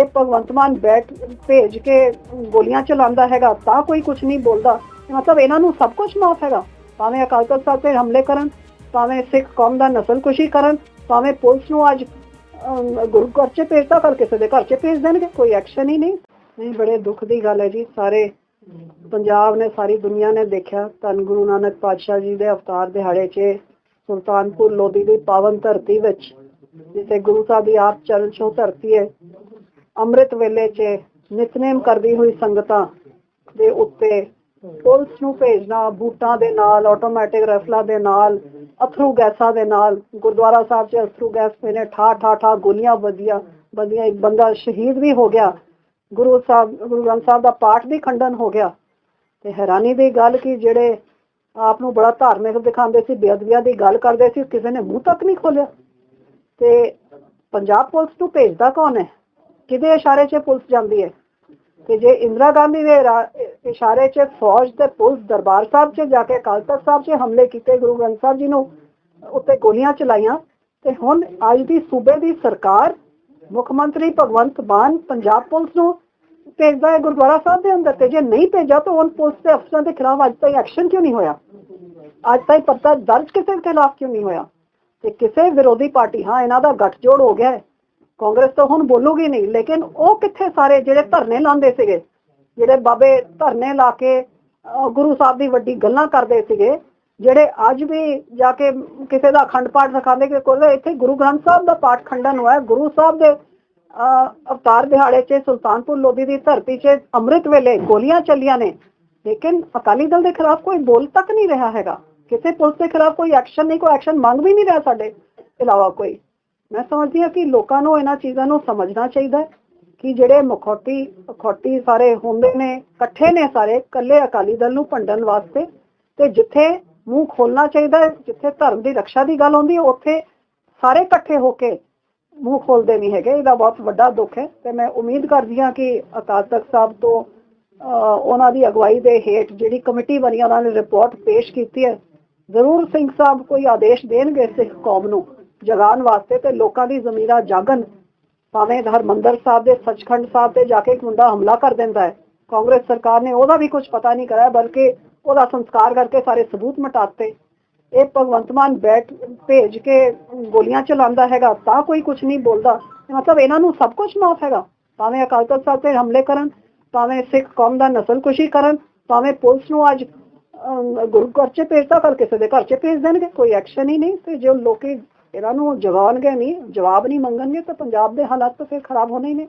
ਇਹ ਭਗਵੰਤ ਮਾਨ ਬੈਠ ਭੇਜ ਕੇ ਗੋਲੀਆਂ ਚਲਾਉਂਦਾ ਹੈਗਾ, ਤਾਂ ਕੋਈ ਕੁਝ ਨਹੀਂ ਬੋਲਦਾ। ਮਤਲਬ ਇਹਨਾਂ ਨੂੰ ਸਭ ਕੁਝ ਮਾਫ ਹੈਗਾ। ਭਾਵੇਂ ਅਕਾਲ ਤਖਤ ਸਾਹਿਬ ਤੇ ਹਮਲੇ ਕਰਨ, ਭਾਵੇਂ ਸਿੱਖ ਕੌਮ ਦਾ ਨਸਲਕੁਸ਼ੀ ਕਰਨ, ਭਾਵੇਂ ਪੁਲਿਸ ਨੂੰ ਅੱਜ ਗੁਰੂ ਘਰ ਚ ਭੇਜਤਾ ਕੱਲ ਕਿਸੇ ਦੇ ਘਰ ਚ ਭੇਜ ਦੇਣਗੇ, ਕੋਈ ਐਕਸ਼ਨ ਹੀ ਨਹੀਂ। ਨਹੀਂ, ਬੜੇ ਦੁੱਖ ਦੀ ਗੱਲ ਹੈ ਜੀ। ਸਾਰੇ ਪੰਜਾਬ ਨੇ, ਸਾਰੀ ਦੁਨੀਆ ਨੇ ਦੇਖਿਆ, ਧੰਨ ਗੁਰੂ ਨਾਨਕ ਪਾਤਸ਼ਾਹ ਜੀ ਦੇ ਅਵਤਾਰ ਦਿਹਾੜੇ 'ਚ, ਸੁਲਤਾਨਪੁਰ ਲੋਧੀ ਦੀ ਪਾਵਨ ਧਰਤੀ ਵਿੱਚ, ਜਿੱਥੇ ਗੁਰੂ ਸਾਹਿਬ ਦੀ ਆਪ ਚਰਨ ਛੋਹ ਧਰਤੀ ਹੈ। ਅੰਮ੍ਰਿਤ ਵੇਲੇ 'ਚ ਨਿਤਨੇਮ ਕਰਦੀ ਹੋਈ ਸੰਗਤਾਂ ਦੇ ਉੱਤੇ ਪੁਲਿਸ ਨੂੰ ਭੇਜਣਾ, ਬੂਟਾਂ ਦੇ ਨਾਲ ਆਟੋਮੈਟਿਕ ਰਫਲਾਂ ਦੇ ਨਾਲ, ਅਥਰੂ ਗੈਸਾਂ ਦੇ ਨਾਲ, ਗੁਰਦੁਆਰਾ ਸਾਹਿਬ 'ਚ ਅਥਰੂ ਗੈਸ ਨੇ ਠਾ ਠਾ ਠਾ ਗੋਲੀਆਂ ਵਧੀਆਂ ਵਧੀਆਂ ਇੱਕ ਬੰਦਾ ਸ਼ਹੀਦ ਵੀ ਹੋ ਗਿਆ। ਗੁਰੂ ਸਾਹਿਬ, ਗੁਰੂ ਗ੍ਰੰਥ ਸਾਹਿਬ ਦਾ ਪਾਠ ਵੀ ਖੰਡਨ ਹੋ ਗਿਆ। ਤੇ ਹੈਰਾਨੀ ਦੀ ਗੱਲ ਕਿ ਜਿਹੜੇ ਆਪ ਨੂੰ ਬੜਾ ਧਾਰਮਿਕ ਦਿਖਾਉਂਦੇ ਸੀ, ਬੇਅਦਬੀਆਂ ਦੀ ਗੱਲ ਕਰਦੇ ਸੀ, ਕਿਸੇ ਨੇ ਮੂੰਹ ਤੱਕ ਨਹੀਂ ਖੋਲਿਆ ਤੇ ਪੰਜਾਬ ਪੁਲਿਸ ਨੂੰ ਭੇਜਦਾ ਕੌਣ ਹੈ? ਕਿਹਦੇ ਇਸ਼ਾਰੇ 'ਚ ਪੁਲਿਸ ਜਾਂਦੀ ਹੈ? ਤੇ ਜੇ ਇੰਦਰਾ ਗਾਂਧੀ ਦੇ ਇਸ਼ਾਰੇ 'ਚ ਫੌਜ ਤੇ ਪੁਲਿਸ ਦਰਬਾਰ ਸਾਹਿਬ 'ਚ ਜਾ ਕੇ ਅਕਾਲ ਤਖਤ ਸਾਹਿਬ 'ਚ ਹਮਲੇ ਕੀਤੇ ਗੁਰੂ ਗ੍ਰੰਥ ਸਾਹਿਬ ਜੀ ਨੂੰ, ਉੱਤੇ ਗੋਲੀਆਂ ਚਲਾਈਆਂ, ਤੇ ਹੁਣ ਅੱਜ ਦੀ ਸੂਬੇ ਦੀ ਸਰਕਾਰ, ਮੁੱਖ ਮੰਤਰੀ ਭਗਵੰਤ ਮਾਨ ਪੰਜਾਬ ਪੁਲਿਸ ਨੂੰ ਭੇਜਦਾ ਹੈ ਗੁਰਦੁਆਰਾ ਸਾਹਿਬ ਦੇ ਅੰਦਰ, ਤੇ ਜੇ ਨਹੀਂ ਭੇਜਾ ਤਾਂ ਹੁਣ ਪੁਲਿਸ ਦੇ ਅਫਸਰਾਂ ਦੇ ਖਿਲਾਫ ਅੱਜ ਤਾਈਂ ਐਕਸ਼ਨ ਕਿਉਂ ਨਹੀਂ ਹੋਇਆ? ਅੱਜ ਤਾਈਂ ਪਰਚਾ ਦਰਜ ਕਿਸੇ ਦੇ ਖਿਲਾਫ ਕਿਉਂ ਨਹੀਂ ਹੋਇਆ? ਤੇ ਕਿਸੇ ਵਿਰੋਧੀ ਪਾਰਟੀ, ਹਾਂ, ਇਹਨਾਂ ਦਾ ਗੱਠਜੋੜ ਹੋ ਗਿਆ ਹੈ। ਕਾਂਗਰਸ ਤਾਂ ਹੁਣ ਬੋਲੂਗੀ ਨਹੀਂ ਲੇਕਿਨ ਉਹ ਕਿੱਥੇ ਸਾਰੇ ਜਿਹੜੇ ਧਰਨੇ ਲਾਉਂਦੇ ਸੀਗੇ ਜਿਹੜੇ ਬਾਬੇ ਧਰਨੇ ਲਾ ਕੇ ਗੁਰੂ ਸਾਹਿਬ ਦੀ ਵੱਡੀ ਗੱਲਾਂ ਕਰਦੇ ਸੀਗੇ ਜਿਹੜੇ ਅੱਜ ਵੀ ਜਾ ਕੇ ਕਿਸੇ ਦਾ ਅਖੰਡ ਪਾਠ ਸਿਖਾਉਂਦੇ ਕਿ ਕੋਲ ਇੱਥੇ ਗੁਰੂ ਗ੍ਰੰਥ ਸਾਹਿਬ ਦਾ ਪਾਠ ਖੰਡਨ ਹੋਇਆ ਗੁਰੂ ਸਾਹਿਬ ਦੇ ਅਹ, ਅਵਤਾਰ ਦਿਹਾੜੇ 'ਚ ਸੁਲਤਾਨਪੁਰ ਲੋਧੀ ਦੀ ਧਰਤੀ 'ਚ ਅੰਮ੍ਰਿਤ ਵੇਲੇ ਗੋਲੀਆਂ ਚੱਲੀਆਂ ਨੇ ਲੇਕਿਨ ਅਕਾਲੀ ਦਲ ਦੇ ਖਿਲਾਫ ਕੋਈ ਬੋਲ ਤੱਕ ਨਹੀਂ ਰਿਹਾ ਹੈਗਾ ਕਿਸੇ ਪੁਲਿਸ ਦੇ ਖਿਲਾਫ ਕੋਈ ਐਕਸ਼ਨ ਨਹੀਂ ਕੋਈ ਐਕਸ਼ਨ ਮੰਗ ਵੀ ਨਹੀਂ ਰਿਹਾ ਸਾਡੇ ਇਲਾਵਾ ਕੋਈ। ਮੈਂ ਸਮਝਦੀ ਹਾਂ ਕਿ ਲੋਕਾਂ ਨੂੰ ਇਹਨਾਂ ਚੀਜ਼ਾਂ ਨੂੰ ਸਮਝਣਾ ਚਾਹੀਦਾ ਕਿ ਜਿਹੜੇ ਮੁਖੌਟੀ ਮੁਖੌਟੀ ਸਾਰੇ ਹੁੰਦੇ ਨੇ ਇਕੱਠੇ ਨੇ ਸਾਰੇ ਇਕੱਲੇ ਅਕਾਲੀ ਦਲ ਨੂੰ ਭੰਡਣ ਵਾਸਤੇ ਤੇ ਜਿੱਥੇ ਮੂੰਹ ਖੋਲਣਾ ਚਾਹੀਦਾ ਜਿੱਥੇ ਧਰਮ ਦੀ ਰੱਖਿਆ ਦੀ ਗੱਲ ਹੁੰਦੀ ਹੈ ਉੱਥੇ ਸਾਰੇ ਇਕੱਠੇ ਹੋ ਕੇ ਮੂੰਹ ਖੋਲਦੇ ਨਹੀਂ ਹੈਗੇ ਇਹਦਾ ਬਹੁਤ ਵੱਡਾ ਦੁੱਖ ਹੈ। ਤੇ ਮੈਂ ਉਮੀਦ ਕਰਦੀ ਹਾਂ ਕਿ ਅਕਾਲ ਤਖਤ ਸਾਹਿਬ ਤੋਂ ਅਹ, ਉਹਨਾਂ ਦੀ ਅਗਵਾਈ ਦੇ ਹੇਠ ਜਿਹੜੀ ਕਮੇਟੀ ਬਣੀ ਉਹਨਾਂ ਨੇ ਰਿਪੋਰਟ ਪੇਸ਼ ਕੀਤੀ ਹੈ। ਜ਼ਰੂਰ ਸਿੰਘ ਸਾਹਿਬ ਕੋਈ ਆਦੇਸ਼ ਦੇਣਗੇ ਸਿੱਖ ਕੌਮ ਨੂੰ। ਜਗਾਉਣ ਵਾਸਤੇ ਤੇ ਲੋਕਾਂ ਦੀ ਜ਼ਮੀਰਾਂ ਜਾਗਣ। ਭਾਵੇਂ ਹਰਮੰਦਰ ਸਾਹਿਬ ਦੇ ਸੱਚਖੰਡ ਸਾਹਿਬ ਤੇ ਜਾ ਕੇ ਇੱਕ ਮੁੰਡਾ ਹਮਲਾ ਕਰ ਦਿੰਦਾ ਹੈ। ਕਾਂਗਰਸ ਸਰਕਾਰ ਨੇ ਉਹਦਾ ਵੀ ਕੁਝ ਪਤਾ ਨਹੀਂ ਕਰਾਇਆ ਬਲਕਿ ਉਹਦਾ ਸੰਸਕਾਰ ਕਰਕੇ ਸਾਰੇ ਸਬੂਤ ਮਿਟਾਤੇ ਇਹ ਭਗਵੰਤ ਮਾਨ ਬੈਠ ਭੇਜ ਕੇ ਗੋਲੀਆਂ ਚਲਾਉਂਦਾ ਹੈਗਾ ਤਾਂ ਕੋਈ ਕੁਝ ਨਹੀਂ ਬੋਲਦਾ। ਮਤਲਬ ਇਹਨਾਂ ਨੂੰ ਸਭ ਕੁਝ ਮਾਫ ਹੈਗਾ। ਭਾਵੇਂ ਅਕਾਲ ਤਖਤ ਸਾਹਿਬ ਤੇ ਹਮਲੇ ਕਰਨ ਭਾਵੇਂ ਸਿੱਖ ਕੌਮ ਦਾ ਨਸਲਕੁਸ਼ੀ ਕਰਨ ਭਾਵੇਂ ਪੁਲਿਸ ਨੂੰ ਅੱਜ ਅਮ, ਗੁਰੂ ਘਰ ਚ ਭੇਜਤਾ ਕਰ ਕਿਸੇ ਦੇ ਘਰ ਚ ਭੇਜ ਦੇਣਗੇ ਕੋਈ ਐਕਸ਼ਨ ਹੀ ਨਹੀਂ। ਤੇ ਜੋ ਲੋਕੀ ਇਹਨਾਂ ਨੂੰ ਜਗਾਉਣਗੇ ਨਹੀਂ, ਜਵਾਬ ਨਹੀਂ ਮੰਗਣਗੇ ਤਾਂ ਪੰਜਾਬ ਦੇ ਹਾਲਾਤ ਤਾਂ ਫਿਰ ਖਰਾਬ ਹੋਣੇ ਨੇ।